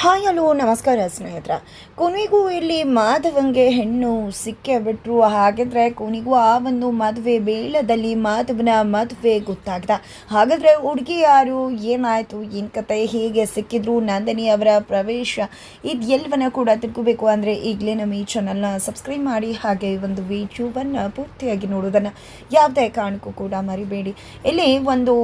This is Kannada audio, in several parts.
ಹಾಯ್ ಹಲೋ, ನಮಸ್ಕಾರ ಸ್ನೇಹಿತರ. ಕೊನೆಗೂ ಇಲ್ಲಿ ಮಾಧವಂಗೆ ಹೆಣ್ಣು ಸಿಕ್ಕೇ ಬಿಟ್ಟರು ಹಾಗಿದ್ರೆ ಕೊನೆಗೂ ಆ ಒಂದು ಮದುವೆ ಬೇಳದಲ್ಲಿ ಮಾಧವನ ಮದುವೆ ಗೊತ್ತಾಗ್ದ. ಹಾಗಾದರೆ ಹುಡುಗಿ ಯಾರು, ಏನಾಯಿತು, ಏನು ಕತೆ, ಹೇಗೆ ಸಿಕ್ಕಿದ್ರು, ನಂದಿನಿ ಅವರ ಪ್ರವೇಶ ಇದು ಎಲ್ಲವನ್ನ ಕೂಡ ತಿಳ್ಕೋಬೇಕು ಅಂದರೆ ಈಗಲೇ ನಮ್ಮ ಈ ಚಾನಲ್ನ ಸಬ್ಸ್ಕ್ರೈಬ್ ಮಾಡಿ, ಹಾಗೆ ಒಂದು ವಿಡಿಯೋವನ್ನು ಪೂರ್ತಿಯಾಗಿ ನೋಡೋದನ್ನು ಯಾವುದೇ ಕಾರಣಕ್ಕೂ ಕೂಡ ಮರಿಬೇಡಿ. ಇಲ್ಲಿ ಒಂದು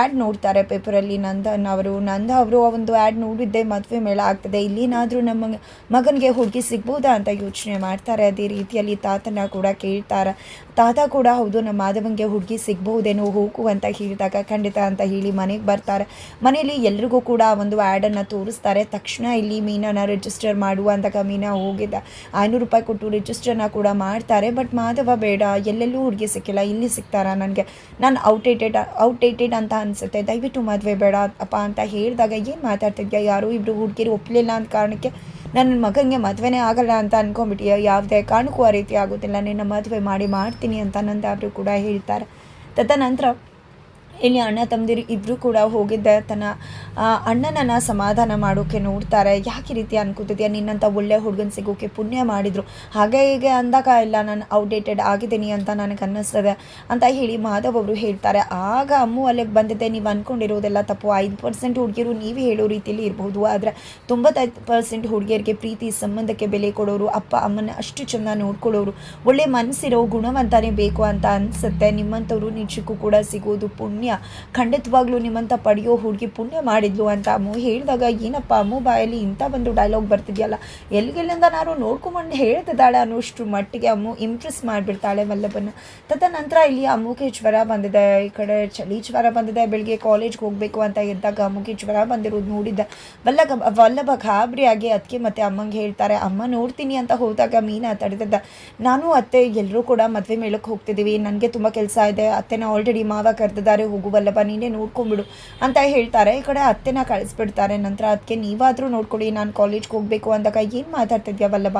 ಆ್ಯಡ್ ನೋಡ್ತಾರೆ ಪೇಪರಲ್ಲಿ ನಂದನ್ ಅವರು. ನಂದ ಅವರು ಆ ಒಂದು ಆ್ಯಡ್ ನೋಡಿದ್ದೆ ಮದುವೆ ಮೇಳ ಆಗ್ತದೆ ಇಲ್ಲಿನಾದರೂ ನಮ್ಮ ಮಗನಿಗೆ ಹುಡುಗಿ ಸಿಗ್ಬೋದಾ ಅಂತ ಯೋಚನೆ ಮಾಡ್ತಾರೆ. ಅದೇ ರೀತಿಯಲ್ಲಿ ತಾತನ ಕೂಡ ಕೇಳ್ತಾರೆ. ತಾತ ಕೂಡ, ಹೌದು, ನಮ್ಮ ಮಾಧವನಿಗೆ ಹುಡುಗಿ ಸಿಗ್ಬಹುದೇನೋ ಹೋಗು ಅಂತ ಹೇಳಿದಾಗ ಖಂಡಿತ ಅಂತ ಹೇಳಿ ಮನೆಗೆ ಬರ್ತಾರೆ. ಮನೆಯಲ್ಲಿ ಎಲ್ರಿಗೂ ಕೂಡ ಒಂದು ಆ್ಯಡನ್ನು ತೋರಿಸ್ತಾರೆ. ತಕ್ಷಣ ಇಲ್ಲಿ ಮೀನಾನ ರಿಜಿಸ್ಟರ್ ಮಾಡುವ ಅಂದಾಗ ಮೀನಾ ಹೋಗಿದ್ದ. ಐನೂರು ರೂಪಾಯಿ ಕೊಟ್ಟು ರಿಜಿಸ್ಟರ್ನ ಕೂಡ ಮಾಡ್ತಾರೆ. ಬಟ್ ಮಾಧವ ಬೇಡ, ಎಲ್ಲೆಲ್ಲೂ ಹುಡುಗಿ ಸಿಕ್ಕಿಲ್ಲ. ಇಲ್ಲಿ ಸಿಗ್ತಾರಾ ನನಗೆ? ನಾನು ಔಟ್ಡೇಟೆಡ್ ಔಟ್ಡೇಟೆಡ್ ಅಂತ ಅನಿಸುತ್ತೆ. ದಯವಿಟ್ಟು ಮದುವೆ ಬೇಡ ಅಪ್ಪ ಅಂತ ಹೇಳಿದಾಗ ಏನು ಮಾತಾಡ್ತಿದ್ಯಾ? ಯಾರು ಇಬ್ಬರು ಹುಡುಗಿರು ಒಪ್ಪಲಿಲ್ಲ ಅಂತ ಕಾರಣಕ್ಕೆ ನನ್ನ ಮಗನಿಗೆ ಮದುವೆನೇ ಆಗಲ್ಲ ಅಂತ ಅಂದ್ಕೊಂಡ್ಬಿಟ್ಟು ಯಾವುದೇ ಕಾರಣಕ್ಕೂ ಆ ರೀತಿ ಆಗೋದಿಲ್ಲ. ನಿನ್ನ ಮದುವೆ ಮಾಡಿ ಮಾಡ್ತೀನಿ ಅಂತ ನಂದಾಬ್ರು ಕೂಡ ಹೇಳ್ತಾರೆ. ತದನಂತರ ಇಲ್ಲಿ ಅಣ್ಣ ತಮ್ಮದಿರು ಇಬ್ಬರು ಕೂಡ ಹೋಗಿದ್ದ ತನ್ನ ಅಣ್ಣನನ್ನು ಸಮಾಧಾನ ಮಾಡೋಕ್ಕೆ ನೋಡ್ತಾರೆ. ಯಾಕೆ ರೀತಿ ಅನ್ಕೋತಿದ್ಯಾ? ನಿನ್ನಂಥ ಒಳ್ಳೆ ಹುಡುಗನ ಸಿಗೋಕೆ ಪುಣ್ಯ ಮಾಡಿದರು. ಹಾಗೆ ಹೀಗೆ ಅಂದಾಗ, ಇಲ್ಲ, ನಾನು ಔಟ್ಡೇಟೆಡ್ ಆಗಿದ್ದೀನಿ ಅಂತ ನನಗೆ ಅನ್ನಿಸ್ತದೆ ಅಂತ ಹೇಳಿ ಮಾಧವ್ ಅವರು ಹೇಳ್ತಾರೆ. ಆಗ ಅಮ್ಮು ಅಲ್ಲಿಗೆ ಬಂದಿದ್ದೆ. ನೀವು ಅಂದ್ಕೊಂಡಿರೋದೆಲ್ಲ ತಪ್ಪು. ಐದು ಪರ್ಸೆಂಟ್ ಹುಡುಗಿರು ನೀವು ಹೇಳೋ ರೀತಿಯಲ್ಲಿ ಇರ್ಬೋದು ಆದರೆ ತೊಂಬತ್ತೈದು ಪರ್ಸೆಂಟ್ ಹುಡುಗಿಯರಿಗೆ ಪ್ರೀತಿ ಸಂಬಂಧಕ್ಕೆ ಬೆಲೆ ಕೊಡೋರು, ಅಪ್ಪ, ಅಮ್ಮನ ಅಷ್ಟು ಚೆಂದ ನೋಡ್ಕೊಳ್ಳೋರು, ಒಳ್ಳೆ ಮನಸ್ಸಿರೋ ಗುಣವಂತಾನೆ ಬೇಕು ಅಂತ ಅನಿಸುತ್ತೆ. ನಿಮ್ಮಂಥವ್ರು ನಿಜಕ್ಕೂ ಕೂಡ ಸಿಗೋದು ಪುಣ್ಯ. ಖಂಡಿತವಾಗ್ಲೂ ನಿಮ್ಮಂಥ ಪಡೆಯೋ ಹುಡುಗಿ ಪುಣ್ಯ ಮಾಡಿದ್ಲು ಅಂತ ಅಮ್ಮು ಹೇಳಿದಾಗ, ಏನಪ್ಪ ಅಮ್ಮು ಬಾಯಲ್ಲಿ ಇಂಥ ಒಂದು ಡೈಲಾಗ್ ಬರ್ತಿದೆಯಲ್ಲ? ಎಲ್ಲಿಗೆಲ್ಲಿಂದ ನಾನು ನೋಡ್ಕೊಂಡು ಹೇಳ್ತಿದ್ದಾಳೆ ಅನ್ನೋಷ್ಟು ಮಟ್ಟಿಗೆ ಅಮ್ಮು ಇಂಪ್ರೆಸ್ ಮಾಡಿಬಿಡ್ತಾಳೆ ವಲ್ಲಭನ ತದನಂತರ ಇಲ್ಲಿ ಅಮ್ಮುಗೆ ಜ್ವರ ಬಂದಿದೆ. ಈ ಕಡೆ ಚಳಿ ಜ್ವರ ಬಂದಿದೆ. ಬೆಳಿಗ್ಗೆ ಕಾಲೇಜ್ಗೆ ಹೋಗಬೇಕು ಅಂತ ಇದ್ದಾಗ ಅಮ್ಮಗೆ ಜ್ವರ ಬಂದಿರೋದು ನೋಡಿದ್ದೆ. ವಲ್ಲಭ ವಲ್ಲಭ ಗಾಬರಿಯಾಗಿ ಅದಕ್ಕೆ ಮತ್ತೆ ಅಮ್ಮಂಗೆ ಹೇಳ್ತಾರೆ, ಅಮ್ಮ ನೋಡ್ತೀನಿ ಅಂತ ಹೋದಾಗ ಮೀನಾ ತಡೆದಿದ್ದ. ನಾನು ಅತ್ತೆ ಎಲ್ಲರೂ ಕೂಡ ಮದುವೆ ಮೇಳಕ್ಕೆ ಹೋಗ್ತಿದ್ದೀವಿ. ನನಗೆ ತುಂಬ ಕೆಲಸ ಇದೆ. ಅತ್ತೆನ ಆಲ್ರೆಡಿ ಮಾವ ಕರೆದಿದ್ದಾರೆ. ಹೋಗು ವಲ್ಲಭ ನೀನೇ ನೋಡ್ಕೊಂಬಿಡು ಅಂತ ಹೇಳ್ತಾರೆ. ಈ ಕಡೆ ಅತ್ತೆನ ಕಳಿಸ್ಬಿಡ್ತಾರೆ. ನಂತರ ಅದಕ್ಕೆ ನೀವಾದರೂ ನೋಡ್ಕೊಳ್ಳಿ, ನಾನು ಕಾಲೇಜ್ಗೆ ಹೋಗಬೇಕು ಅಂದಾಗ ಏನು ಮಾತಾಡ್ತಿದ್ಯಾ ವಲ್ಲಭ?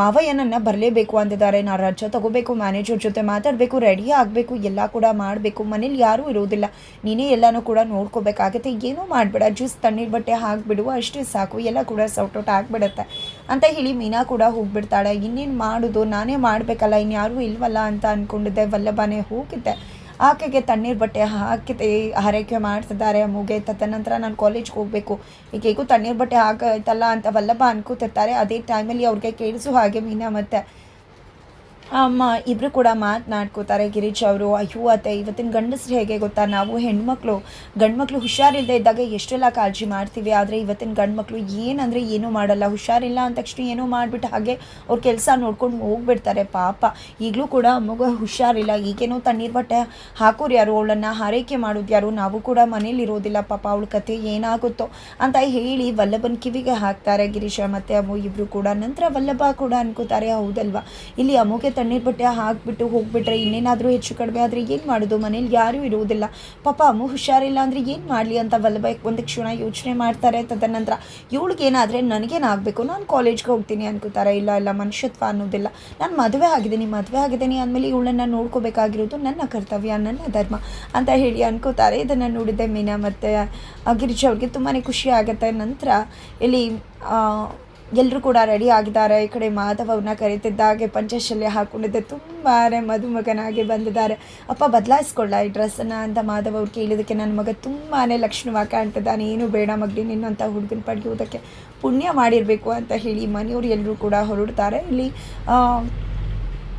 ಮಾವಯ್ಯನನ್ನ ಬರಲೇಬೇಕು ಅಂತಿದ್ದಾರೆ ನಾನು ರಜೆ ತಗೋಬೇಕು ಮ್ಯಾನೇಜರ್ ಜೊತೆ ಮಾತಾಡಬೇಕು ರೆಡಿ ಆಗಬೇಕು, ಎಲ್ಲ ಕೂಡ ಮಾಡಬೇಕು. ಮನೇಲಿ ಯಾರೂ ಇರೋದಿಲ್ಲ. ನೀನೇ ಎಲ್ಲನೂ ಕೂಡ ನೋಡ್ಕೋಬೇಕಾಗತ್ತೆ. ಏನೂ ಮಾಡಬೇಡ. ಜ್ಯೂಸ್, ತಣ್ಣೀರು ಬಟ್ಟೆ ಹಾಕ್ಬಿಡು. ಅಷ್ಟೇ ಸಾಕು. ಎಲ್ಲ ಕೂಡ ಸೌಟೌಟ್ ಆಗಿಬಿಡುತ್ತೆ ಅಂತ ಹೇಳಿ ಮೀನಾ ಕೂಡ ಹೋಗ್ಬಿಡ್ತಾಳೆ. ಇನ್ನೇನು ಮಾಡೋದು? ನಾನೇ ಮಾಡಬೇಕಲ್ಲ. ಇನ್ಯಾರೂ ಇಲ್ವಲ್ಲ ಅಂತ ಅಂದ್ಕೊಂಡಿದ್ದೆ ವಲ್ಲಭಾನೇ ಹೋಗಿದ್ದೆ. ಆಕೆಗೆ ತಣ್ಣೀರು ಬಟ್ಟೆ ಹಾಕಿ ಆರೈಕೆ ಮಾಡ್ತಿದ್ದಾರೆ ಅಮ್ಮುಗೆ. ತದನಂತರ ನಾನು ಕಾಲೇಜ್ಗೆ ಹೋಗಬೇಕು. ಈಕೆಗೂ ತಣ್ಣೀರ್ ಬಟ್ಟೆ ಹಾಕಾಯ್ತಲ್ಲ ಅಂತ ವಲ್ಲಭ ಅನ್ಕೋತಿರ್ತಾರೆ. ಅದೇ ಟೈಮಲ್ಲಿ ಅವ್ರಿಗೆ ಕೇಳಿಸು ಹಾಗೆ ಮೀನಾ ಮತ್ತೆ ಇಬ್ಬರು ಕೂಡ ಮಾತನಾಡ್ಕೋತಾರೆ. ಗಿರೀಶ್ ಅವರು, ಅಯ್ಯೋ, ಅತ್ತೆ, ಇವತ್ತಿನ ಗಂಡಸ್ರು ಹೇಗೆ ಗೊತ್ತಾ? ನಾವು ಹೆಣ್ಮಕ್ಳು. ಗಂಡ್ಮಕ್ಳು ಹುಷಾರಿಲ್ಲದೆ ಇದ್ದಾಗ ಎಷ್ಟೆಲ್ಲ ಕಾಳಜಿ ಮಾಡ್ತೀವಿ? ಆದರೆ ಇವತ್ತಿನ ಗಂಡ್ಮಕ್ಳು ಏನಂದರೆ ಏನೂ ಮಾಡಲ್ಲ. ಹುಷಾರಿಲ್ಲ ಅಂದ ತಕ್ಷಣ ಏನೂ ಮಾಡಿಬಿಟ್ಟು ಹಾಗೆ ಅವ್ರ ಕೆಲಸ ನೋಡ್ಕೊಂಡು ಹೋಗ್ಬಿಡ್ತಾರೆ. ಪಾಪ. ಈಗಲೂ ಕೂಡ ಅಮ್ಮಗ ಹುಷಾರಿಲ್ಲ. ಈಗೇನೋ ತಣ್ಣೀರು ಬಟ್ಟೆ ಹಾಕೋರು ಯಾರು? ಅವಳನ್ನು ಹಾರೈಕೆ ಮಾಡೋದು ಯಾರು? ನಾವು ಕೂಡ ಮನೇಲಿ ಇರೋದಿಲ್ಲ. ಪಾಪ, ಅವಳ ಕತೆ ಏನಾಗುತ್ತೋ ಅಂತ ಹೇಳಿ ವಲ್ಲಭನ ಕಿವಿಗೆ ಹಾಕ್ತಾರೆ ಗಿರೀಶ ಮತ್ತೆ ಅಮ್ಮ. ಇಬ್ಬರು ಕೂಡ ನಂತರ ವಲ್ಲಭ ಕೂಡ ಅನ್ಕೋತಾರೆ. ಹೌದಲ್ವಾ? ಇಲ್ಲಿ ಅಮ್ಮುಗೆ ತಣ್ಣೀರು ಬಟ್ಟೆ ಹಾಕ್ಬಿಟ್ಟು ಹೋಗ್ಬಿಟ್ರೆ ಇನ್ನೇನಾದರೂ ಹೆಚ್ಚು ಕಡಿಮೆ ಆದರೆ ಏನು ಮಾಡೋದು? ಮನೇಲಿ ಯಾರೂ ಇರುವುದಿಲ್ಲ. ಪಾಪ ಅಮ್ಮ ಹುಷಾರಿಲ್ಲ ಅಂದರೆ ಏನು ಮಾಡಲಿ ಅಂತ ವಲ್ಲಭ ಒಂದು ಕ್ಷಣ ಯೋಚನೆ ಮಾಡ್ತಾರೆ. ತದನಂತರ ಇವಳಿಗೆ ಏನಾದರೆ ನನಗೇನಾಗಬೇಕು? ನಾನು ಕಾಲೇಜ್ಗೆ ಹೋಗ್ತೀನಿ ಅನ್ಕೋತಾರೆ. ಇಲ್ಲ ಇಲ್ಲ, ಮನುಷ್ಯತ್ವ ಅನ್ನೋದಿಲ್ಲ. ನಾನು ಮದುವೆ ಆಗಿದ್ದೀನಿ ಮದುವೆ ಆಗಿದ್ದೀನಿ ಅಂದಮೇಲೆ ಇವಳನ್ನು ನೋಡ್ಕೋಬೇಕಾಗಿರೋದು ನನ್ನ ಕರ್ತವ್ಯ, ನನ್ನ ಧರ್ಮ ಅಂತ ಹೇಳಿ ಅನ್ಕೋತಾರೆ. ಇದನ್ನು ನೋಡಿದ್ದೆ ಮೀನಾ ಮತ್ತು ಗಿರಿಜಾ ಅವ್ರಿಗೆ ತುಂಬಾ ಖುಷಿ ಆಗುತ್ತೆ. ನಂತರ ಇಲ್ಲಿ ಎಲ್ಲರೂ ಕೂಡ ರೆಡಿ ಆಗಿದ್ದಾರೆ. ಈ ಕಡೆ ಮಾಧವನ್ನ ಕರೀತಿದ್ದಾಗೆ ಪಂಚಶಲ್ಯ ಹಾಕೊಂಡಿದ್ದೆ. ತುಂಬಾ ಮದುಮಗನಾಗಿ ಬಂದಿದ್ದಾರೆ. ಅಪ್ಪ ಬದಲಾಯಿಸ್ಕೊಳ್ಳ ಈ ಡ್ರೆಸ್ಸನ್ನು ಅಂತ ಮಾಧವ ಅವ್ರು ಕೇಳಿದಕ್ಕೆ ನನ್ನ ಮಗ ತುಂಬಾ ಲಕ್ಷಣವಾಗಿ ಕಾಣ್ತಿದ್ದಾನೆ ಏನು ಬೇಡ ಮಗಡಿ ನಿನ್ನಂಥ ಹುಡುಗನ ಪಡೆಯುವುದಕ್ಕೆ ಪುಣ್ಯ ಮಾಡಿರಬೇಕು ಅಂತ ಹೇಳಿ ಮನೆಯವರು ಎಲ್ಲರೂ ಕೂಡ ಹೊರಡ್ತಾರೆ. ಇಲ್ಲಿ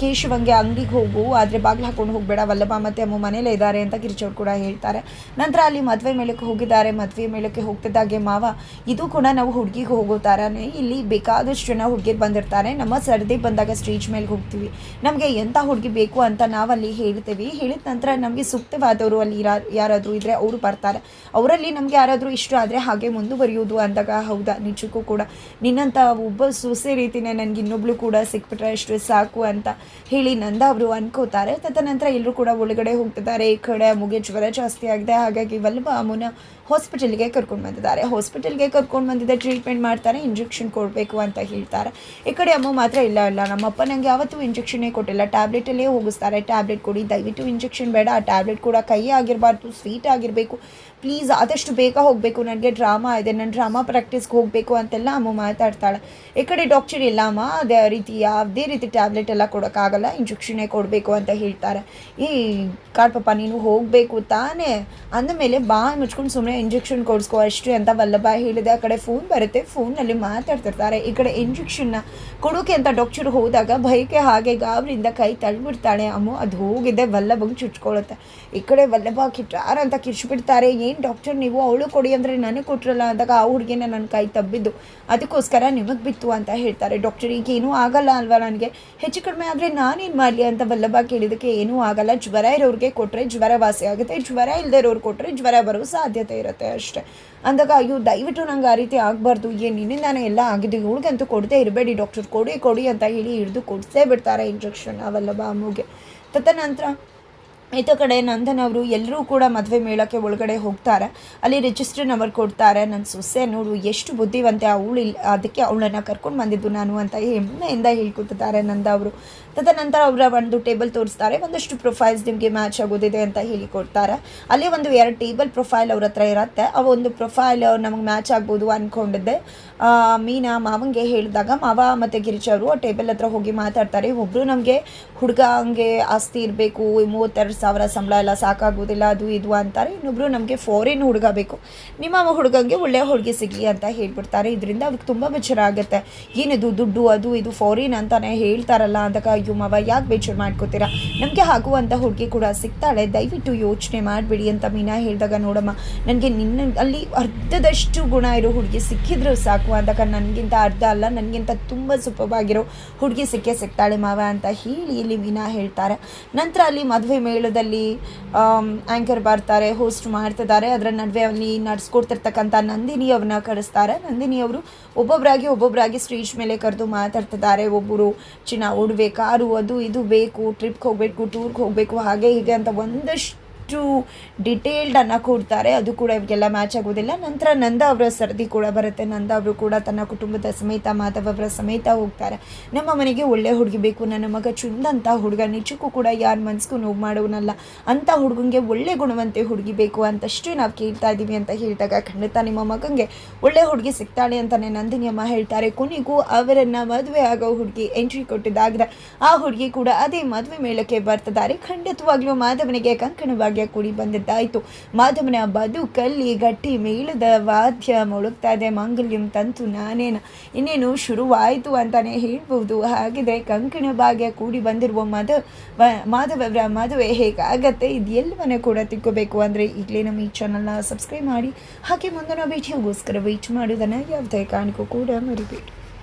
ಕೇಶವಂಗೆ ಅಂಗಡಿಗೆ ಹೋಗು, ಆದರೆ ಬಾಗಿಲು ಹಾಕೊಂಡು ಹೋಗಬೇಡ, ವಲ್ಲಭ ಮತ್ತು ಅಮ್ಮ ಮನೇಲೇ ಇದ್ದಾರೆ ಅಂತ ಕಿರಿಚೋರು ಕೂಡ ಹೇಳ್ತಾರೆ. ನಂತರ ಅಲ್ಲಿ ಮದುವೆ ಮೇಳಕ್ಕೆ ಹೋಗಿದ್ದಾರೆ. ಮದುವೆ ಮೇಳಕ್ಕೆ ಹೋಗ್ತಿದ್ದಾಗೆ ಮಾವ, ಇದು ಕೂಡ ನಾವು ಹುಡುಗಿಗೆ ಹೋಗೋ ಥರನೇ ಇಲ್ಲಿ ಬೇಕಾದಷ್ಟು ಜನ ಹುಡುಗಿರು ಬಂದಿರ್ತಾರೆ. ನಮ್ಮ ಸರ್ದಿ ಬಂದಾಗ ಸ್ಟೇಜ್ ಮೇಲೆ ಹೋಗ್ತೀವಿ. ನಮಗೆ ಎಂಥ ಹುಡುಗಿ ಬೇಕು ಅಂತ ನಾವು ಅಲ್ಲಿ ಹೇಳ್ತೀವಿ. ಹೇಳಿದ ನಂತರ ನಮಗೆ ಸೂಕ್ತವಾದವರು ಅಲ್ಲಿ ಯಾರಾದರೂ ಇದ್ದರೆ ಅವರು ಬರ್ತಾರೆ. ಅವರಲ್ಲಿ ನಮಗೆ ಯಾರಾದರೂ ಇಷ್ಟ ಆದರೆ ಹಾಗೆ ಮುಂದುವರಿಯೋದು ಅಂದಾಗ, ಹೌದಾ? ನಿಜಕ್ಕೂ ಕೂಡ. ನಿನ್ನಂಥ ಒಬ್ಬ ಸೊಸೆ ರೀತಿನೇ ನನಗೆ ಇನ್ನೊಬ್ಳು ಕೂಡ ಸಿಕ್ಬಿಟ್ರೆ ಅಷ್ಟು ಸಾಕು ಅಂತ ಹೇಳಿ ನಂದ ಅವರು ಅನ್ಕೋತಾರೆ. ತದನಂತರ ಎಲ್ಲರೂ ಕೂಡ ಒಳಗಡೆ ಹೋಗ್ತಿದ್ದಾರೆ. ಈ ಕಡೆ ಮುಗಿ ಜ್ವರ ಜಾಸ್ತಿ ಆಗಿದೆ. ಹಾಗಾಗಿ ವಲ್ಲಭ ಅಮ್ಮನ ಹಾಸ್ಪಿಟಲ್ಗೆ ಕರ್ಕೊಂಡು ಬಂದಿದ್ದಾರೆ. ಹಾಸ್ಪಿಟಲ್ಗೆ ಕರ್ಕೊಂಡು ಬಂದಿದ್ದೆ ಟ್ರೀಟ್ಮೆಂಟ್ ಮಾಡ್ತಾರೆ. ಇಂಜೆಕ್ಷನ್ ಕೊಡಬೇಕು ಅಂತ ಹೇಳ್ತಾರೆ. ಈ ಕಡೆ ಅಮ್ಮ ಮಾತ್ರ ಇಲ್ಲ ಇಲ್ಲ. ನಮ್ಮಪ್ಪ ನನಗೆ ಯಾವತ್ತೂ ಇಂಜೆಕ್ಷನ್ನೇ ಕೊಟ್ಟಿಲ್ಲ. ಟ್ಯಾಬ್ಲೆಟಲ್ಲೇ ಹೋಗಿಸ್ತಾರೆ. ಟ್ಯಾಬ್ಲೆಟ್ ಕೊಡಿ. ದಯವಿಟ್ಟು ಇಂಜೆಕ್ಷನ್ ಬೇಡ. ಆ ಟ್ಯಾಬ್ಲೆಟ್ ಕೂಡ ಕೈ ಆಗಿರಬಾರ್ದು ಸ್ವೀಟ್ ಆಗಿರಬೇಕು. ಪ್ಲೀಸ್ ಆದಷ್ಟು ಬೇಗ ಹೋಗಬೇಕು. ನನಗೆ ಡ್ರಾಮಾ ಇದೆ. ನಾನು ಡ್ರಾಮಾ ಪ್ರಾಕ್ಟೀಸ್ಗೆ ಹೋಗಬೇಕು ಅಂತೆಲ್ಲ ಅಮ್ಮ ಮಾತಾಡ್ತಾಳೆ. ಈ ಕಡೆ ಡಾಕ್ಟರ್ ಇಲ್ಲ ಅಮ್ಮ. ಅದೇ ರೀತಿ ಯಾವುದೇ ರೀತಿ ಟ್ಯಾಬ್ಲೆಟ್ ಎಲ್ಲ ಕೊಡೋಕ್ಕಾಗಲ್ಲ. ಇಂಜೆಕ್ಷನ್ನೇ ಕೊಡಬೇಕು ಅಂತ ಹೇಳ್ತಾರೆ. ಈ ಕಾಡ್ಪಪ್ಪ ನೀನು ಹೋಗಬೇಕು ತಾನೇ? ಅಂದಮೇಲೆ ಬಾ ಮುಚ್ಕೊಂಡು ಸುಮ್ಮನೆ ಇಂಜೆಕ್ಷನ್ ಕೊಡಿಸ್ಕೋ. ಅಷ್ಟು ಅಂತ ವಲ್ಲಭ ಹೇಳಿದೆ. ಆ ಕಡೆ ಫೋನ್ ಬರುತ್ತೆ. ಫೋನಲ್ಲಿ ಮಾತಾಡ್ತಿರ್ತಾರೆ. ಈ ಕಡೆ ಇಂಜೆಕ್ಷನ್ನ ಕೊಡೋಕೆ ಅಂತ ಡಾಕ್ಟರ್ ಹೋದಾಗ ಭಯಕ್ಕೆ ಹಾಗೆ ಗಾಬರಿಯಿಂದ ಕೈ ತಳ್ಳಿಬಿಡ್ತಾಳೆ ಅಮ್ಮ, ಅದು ಹೋಗಿದೆ. ವಲ್ಲಭಂಗೆ ಚುಚ್ಕೊಳ್ಳುತ್ತೆ ಈ ಕಡೆ ವಲ್ಲಭ ಕಿಟ್ಟಾರ ಅಂತ ಕಿರ್ಚ್ಬಿಡ್ತಾರೆ. ಏನು ಡಾಕ್ಟರ್ ನೀವು? ಅವಳು ಕೊಡಿ ಅಂದರೆ ನನಗೆ ಕೊಟ್ರಲ್ಲ ಅಂದಾಗ ಆ ಹುಡುಗಿನ ನನ್ನ ಕೈ ತಬ್ಬಿದ್ದು. ಅದಕ್ಕೋಸ್ಕರ ನಿಮಗೆ ಬಿತ್ತು ಅಂತ ಹೇಳ್ತಾರೆ. ಡಾಕ್ಟರ್ ಈಗ ಏನೂ ಆಗಲ್ಲ ಅಲ್ವಾ ನನಗೆ? ಹೆಚ್ಚು ಕಡಿಮೆ ಆದರೆ ನಾನೇನು ಮಾಡಲಿ ಅಂತ ವಲ್ಲಭ ಕೇಳಿದಕ್ಕೆ ಏನೂ ಆಗಲ್ಲ. ಜ್ವರ ಇರೋರಿಗೆ ಕೊಟ್ಟರೆ ಜ್ವರ ವಾಸಿ ಆಗುತ್ತೆ. ಜ್ವರ ಇಲ್ಲದೆ ಇರೋರು ಕೊಟ್ಟರೆ ಜ್ವರ ಬರೋ ಸಾಧ್ಯತೆ ಇರುತ್ತೆ ಅಷ್ಟೇ. ಅಂದಾಗ ಅಯ್ಯೋ, ದಯವಿಟ್ಟು ನಂಗೆ ಆ ರೀತಿ ಆಗಬಾರ್ದು. ಏನು ನಿನ್ನಿಂದಾನೇ ಎಲ್ಲ ಆಗಿದ್ದು? ಇವಳಿಗಂತೂ ಕೊಡದೇ ಇರಬೇಡಿ ಡಾಕ್ಟರ್ ಕೊಡಿ ಕೊಡಿ ಅಂತ ಹೇಳಿ ಹಿಡಿದು ಕೊಡಿಸೇ ಬಿಡ್ತಾರೆ ಇಂಜೆಕ್ಷನ್ ಅವಲ್ಲಭ ಅಮ್ಮಗೆ. ತದನಂತರ ಈತ ಕಡೆ ನಂದನ್ ಅವರು ಎಲ್ಲರೂ ಕೂಡ ಮದುವೆ ಮೇಳಕ್ಕೆ ಒಳಗಡೆ ಹೋಗ್ತಾರೆ. ಅಲ್ಲಿ ರಿಜಿಸ್ಟರ್ ನಂಬರ್ ಕೊಡ್ತಾರೆ. ನನ್ನ ಸೊಸೆ ನೋಡು, ಎಷ್ಟು ಬುದ್ಧಿವಂತೆ ಅವಳು ಇಲ್ಲಿ ಅದಕ್ಕೆ ಅವಳನ್ನ ಕರ್ಕೊಂಡು ಬಂದಿದ್ದು ನಾನು ಅಂತ ಹೆಮ್ಮೆಯಿಂದ ಹೇಳ್ಕೊತಿದ್ದಾರೆ ನಂದ ಅವರು. ತದನಂತರ ಅವರ ಒಂದು ಟೇಬಲ್ ತೋರಿಸ್ತಾರೆ. ಒಂದಷ್ಟು ಪ್ರೊಫೈಲ್ಸ್ ನಿಮಗೆ ಮ್ಯಾಚ್ ಆಗೋದಿದೆ ಅಂತ ಹೇಳಿ ಕೊಡ್ತಾರೆ ಅಲ್ಲಿ ಒಂದು ಎರಡು ಟೇಬಲ್ ಪ್ರೊಫೈಲ್ ಅವ್ರ ಹತ್ರ ಇರುತ್ತೆ. ಆ ಒಂದು ಪ್ರೊಫೈಲ್ ನಮಗೆ ಮ್ಯಾಚ್ ಆಗ್ಬೋದು ಅಂದ್ಕೊಂಡಿದ್ದೆ ಮೀನಾ, ಮಾವಂಗೆ ಹೇಳಿದಾಗ ಮಾವ ಮತ್ತು ಗಿರಿಜ ಅವರು ಆ ಟೇಬಲ್ ಹತ್ರ ಹೋಗಿ ಮಾತಾಡ್ತಾರೆ. ಒಬ್ಬರು ನಮಗೆ ಹುಡುಗ ಹಂಗೆ ಆಸ್ತಿ ಇರಬೇಕು, ಮೂವತ್ತೆರಡು ಸಾವಿರ ಸಂಬಳ ಎಲ್ಲ ಸಾಕಾಗೋದಿಲ್ಲ ಅದು ಇದು ಅಂತಾರೆ. ಇನ್ನೊಬ್ರು ನಮಗೆ ಫಾರಿನ್ ಹುಡುಗ ಬೇಕು. ನಿಮ್ಮ ಹುಡುಗಂಗೆ ಒಳ್ಳೆಯ ಹುಡುಗಿ ಸಿಗಲಿ ಅಂತ ಹೇಳ್ಬಿಡ್ತಾರೆ. ಇದರಿಂದ ಅವ್ರಿಗೆ ತುಂಬ ಬೇಜಾರ ಆಗುತ್ತೆ. ಏನಿದು ದುಡ್ಡು, ಅದು ಇದು ಫಾರಿನ್ ಅಂತಾನೆ ಹೇಳ್ತಾರಲ್ಲ ಅಂದಾಗ, ಅಯ್ಯೋ ಮಾವ, ಯಾಕೆ ಬೇಜಾರು ಮಾಡ್ಕೋತೀರಾ? ನಮಗೆ ಆಗುವಂಥ ಹುಡುಗಿ ಕೂಡ ಸಿಗ್ತಾಳೆ. ದಯವಿಟ್ಟು ಯೋಚನೆ ಮಾಡಬೇಡಿ ಅಂತ ಮೀನಾ ಹೇಳಿದಾಗ, ನೋಡಮ್ಮ, ನನಗೆ ನಿನ್ನ ಅಲ್ಲಿ ಅರ್ಧದಷ್ಟು ಗುಣ ಇರೋ ಹುಡುಗಿ ಸಿಕ್ಕಿದ್ರು ಸಾಕು ಅಂದಾಗ, ನನಗಿಂತ ಅರ್ಧ ಅಲ್ಲ, ನನಗಿಂತ ತುಂಬ ಸುಪವಾಗಿರೋ ಹುಡುಗಿ ಸಿಕ್ಕೇ ಸಿಗ್ತಾಳೆ ಮಾವ ಅಂತ ಹೇಳಿ ಇಲ್ಲಿ ಮೀನಾ ಹೇಳ್ತಾರೆ. ನಂತರ ಅಲ್ಲಿ ಮದುವೆ ಮೇಳದಲ್ಲಿ ಆ್ಯಂಕರ್ ಬರ್ತಾರೆ ಹೋಸ್ಟ್ ಮಾಡ್ತಿದ್ದಾರೆ. ಅದರ ನಡುವೆ ಅಲ್ಲಿ ನಡ್ಸ್ಕೊಡ್ತಿರ್ತಕ್ಕಂಥ ನಂದಿನಿ ಅವ್ರನ್ನ ಕರೆಸ್ತಾರೆ. ನಂದಿನಿ ಅವರು ಒಬ್ಬೊಬ್ಬರಾಗಿ ಒಬ್ಬೊಬ್ಬರಾಗಿ ಸ್ಟೇಜ್ ಮೇಲೆ ಕರೆದು ಮಾತಾಡ್ತಿದ್ದಾರೆ. ಒಬ್ಬರು ಚಿನ್ನ ಉಡ್ಬೇಕು ಕಾರು ಅದು ಇದು ಬೇಕು ಟ್ರಿಪ್ಗೆ ಹೋಗಬೇಕು ಟೂರ್ಗೆ ಹೋಗಬೇಕು, ಹಾಗೆ ಹೀಗೆ ಅಂತ ಒಂದಷ್ಟು ಡಿಟೇಲ್ಡ್ ಅನ್ನ ಕೊಡ್ತಾರೆ. ಅದು ಕೂಡ ಇವರಿಗೆಲ್ಲ ಮ್ಯಾಚ್ ಆಗೋದಿಲ್ಲ. ನಂತರ ನಂದ ಅವರ ಸರದಿ ಕೂಡ ಬರುತ್ತೆ. ನಂದ ಅವರು ಕೂಡ ತನ್ನ ಕುಟುಂಬದ ಸಮೇತ, ಮಾಧವ ಅವರ ಸಮೇತ ಹೋಗ್ತಾರೆ. ನಮ್ಮ ಮನೆಗೆ ಒಳ್ಳೆ ಹುಡುಗಿ ಬೇಕು. ನನ್ನ ಮಗ ಚುಂದಂತ ಹುಡುಗ ನಿಜಕ್ಕೂ ಕೂಡ ಯಾರ ಮನ್ಸಿಗೂ ನೋವು ಮಾಡೋನಲ್ಲ. ಅಂಥ ಹುಡುಗಂಗೆ ಒಳ್ಳೆ ಗುಣವಂತೆ ಹುಡುಗಿ ಬೇಕು ಅಂತಷ್ಟು ನಾವು ಕೇಳ್ತಾ ಇದ್ದೀವಿ ಅಂತ ಹೇಳಿದಾಗ ಖಂಡಿತ ನಿಮ್ಮ ಮಗಂಗೆ ಒಳ್ಳೆ ಹುಡುಗಿ ಸಿಗ್ತಾಳೆ ಅಂತಾನೆ ನಂದಿನಿ ಅಮ್ಮ ಹೇಳ್ತಾರೆ. ಕೊನೆಗೂ ಅವರನ್ನ ಮದುವೆ ಆಗೋ ಹುಡುಗಿ ಎಂಟ್ರಿ ಕೊಟ್ಟಿದ್ದಾಗ ಆ ಹುಡುಗಿ ಕೂಡ ಅದೇ ಮದುವೆ ಮೇಳಕ್ಕೆ ಬರ್ತದಾರೆ. ಖಂಡಿತವಾಗ್ಲೂ ಮಾಧವನಿಗೆ ಕಂಕಣವಾಗಿ ಕೂಡಿ ಬಂದಿದ್ದಾಯಿತು. ಮಾಧವನ ಬದುಕಲ್ಲಿ ಗಟ್ಟಿ ಮೇಳದ ವಾದ್ಯ ಮುಳುಗ್ತಾ ಇದೆ ಮಾಂಗಲ್ಯಂ ತಂತು ನಾನೇನ, ಇನ್ನೇನು ಶುರುವಾಯಿತು ಅಂತಾನೆ ಹೇಳ್ಬೋದು. ಹಾಗಿದ್ರೆ ಕಂಕಣ ಭಾಗ್ಯ ಕೂಡಿ ಬಂದಿರುವ ಮಾಧವ ಮಾಧವರ ಮದುವೆ ಹೇಗಾಗತ್ತೆ? ಇದು ಎಲ್ಲವನ್ನ ಕೂಡ ತಿಕ್ಕೋಬೇಕು ಅಂದರೆ ಈಗಲೇ ನಮ್ಮ ಈ ಚಾನಲ್ನ ಸಬ್ಸ್ಕ್ರೈಬ್ ಮಾಡಿ, ಹಾಗೆ ಮುಂದಿನ ವಿಡಿಯೋಗೋಸ್ಕರ ವೆಯ್ಟ್ ಮಾಡೋದನ್ನು ಯಾವುದೇ ಕಾರಣಕ್ಕೂ ಕೂಡ ಮರಿಬೇಡಿ.